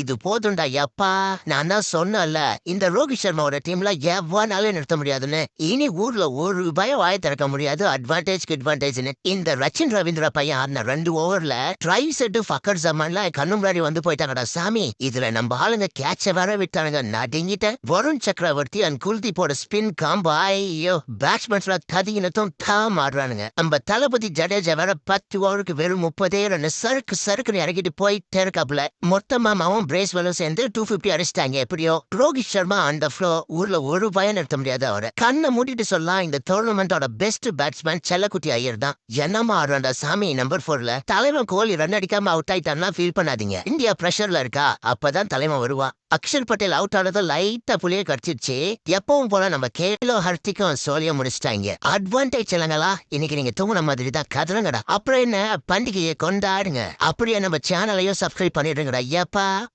இது போதுண்டா எப்பா நான் தான் சொன்னல இந்த ரோஹித் சர்மாவோட டீம்ல எவ்வளவு நிறுத்த முடியாதுன்னு. இனி ஊர்ல ஒரு ரூபாய் வாய திறக்க முடியாது. அட்வான்டேஜ் அட்வான்டேஜ்னு இந்த ரச்சின் ரவீந்திர பையன் ஆடின ரெண்டு ஓவர்ல ட்ரை செட்டு ஃபக்கர் ஜமான்ல கண்ணு முன்னாடி வந்து போயிட்டாங்கடா சாமி. இதுல நம்ம ஆளுங்க கேட்ச வர விட்டானுங்க. நடுங்கிட்ட வருண் சக்கரவர்த்தி அண்ட் குல்தீப்போட ஸ்பின் காம்பா ஐயோ பேட்ஸ்மேன்ஸ்ல கதியினத்தும் தாம் ஆடுறானுங்க நம்ம தளபதி ஜடேஜா வேற பத்து ஓவருக்கு வெறும் முப்பதே ரன் சறுக்கு சறுக்குன்னு இறக்கிட்டு போயிட்டே இருக்காப்புல. மொத்தமா மாவும் பிரேஸ் வெலும் சேர்ந்து டூ பிப்டி அடிச்சிட்டாங்க. எப்படியோ? ரோஹித் சர்மா அந்த ஃப்ளோ ஊர்ல ஒரு பயம் நிறுத்த முடியாது அவரை. கண்ணை மூடிட்டு சொல்லலாம் இந்த டோர்னமெண்டோட பெஸ்ட் பேட்ஸ்மேன் செல்லக்குட்டி ஐயர் தான். என்னமா அந்த சாமி நம்பர் போர்ல தலைவன் கோலி ரன் அடிக்காம அவுட் ஆயிட்டான்னா ஃபீல் பண்ணாதீங்க. இந்தியா பிரஷர்ல இருக்கா? அப்பதான் தலைவன் வருவான் அக்ஷர் பட்டேல் அவுட் ஆனது லைட்டா புளிய கடிச்சிருச்சு. எப்பவும் போல நம்ம கேலோ ஹர்த்திக்கும் சோழிய முடிச்சிட்டாங்க. அட்வான்டேஜ் இல்லைங்களா? இன்னைக்கு நீங்க தூங்குன மாதிரி தான் கதறங்கடா. அப்புறம் என்ன? பண்டிகையை கொண்டாடுங்க. அப்படியே நம்ம சேனலையும் சப்ஸ்கிரைப் பண்ணிடுங்கடா. ஐயாப்பா